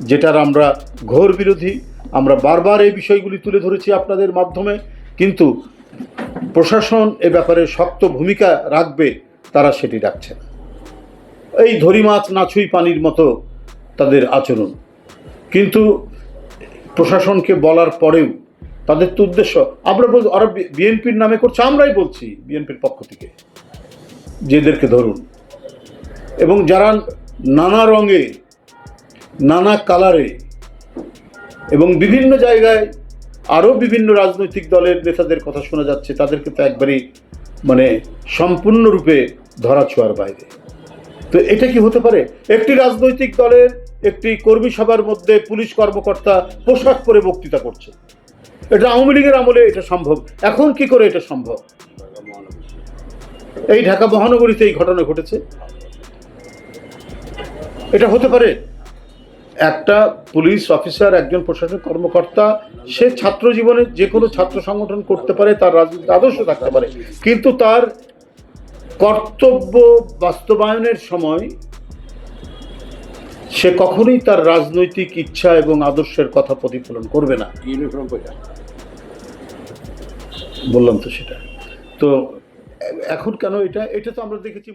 যেটার আমরা ঘোর বিরোধী, আমরা বারবার এই বিষয়গুলি তুলে ধরেছি আপনাদের মাধ্যমে, কিন্তু প্রশাসন এ ব্যাপারে শক্ত ভূমিকা রাখবে, তারা সেটি রাখছে না। এই ধরি মাছ নাছুই পানির মতো তাদের আচরণ। কিন্তু প্রশাসনকে বলার পরেও তাদের তো উদ্দেশ্য, আমরা বল ওরা বিএনপির নামে করছে, আমরাই বলছি বিএনপির পক্ষ থেকে যেদেরকে ধরুন। এবং যারা নানা রঙে নানা কালারে এবং বিভিন্ন জায়গায় আরও বিভিন্ন রাজনৈতিক দলের নেতাদের কথা শোনা যাচ্ছে, তাদেরকে তো একবারই মানে সম্পূর্ণরূপে ধরা ছোঁয়ার বাইরে। তো এটা কি হতে পারে? একটি রাজনৈতিক দলের একটি কর্মী সভার মধ্যে পুলিশ কর্মকর্তা পোশাক পরে বক্তৃতা করছে। এটা আওয়ামী লীগের আমলে এটা সম্ভব। এখন কি করে এটা সম্ভব? এই ঢাকা মহানগরীতে এই ঘটনা ঘটেছে। এটা হতে পারে একটা পুলিশ অফিসার একজন প্রশাসনিক কর্মকর্তা সে ছাত্র জীবনে যে কোনো ছাত্র সংগঠন করতে পারে তার রাজনৈতিক আদর্শ থাকতে পারে। কিন্তু তার কর্তব্য বাস্তবায়নের সময় সে কখনোই তার রাজনৈতিক ইচ্ছা এবং আদর্শের কথা প্রতিফলন করবে না। ইউনিফর্ম বললাম তো সেটা। তো এখন কেন এটা? এটা তো আমরা দেখেছি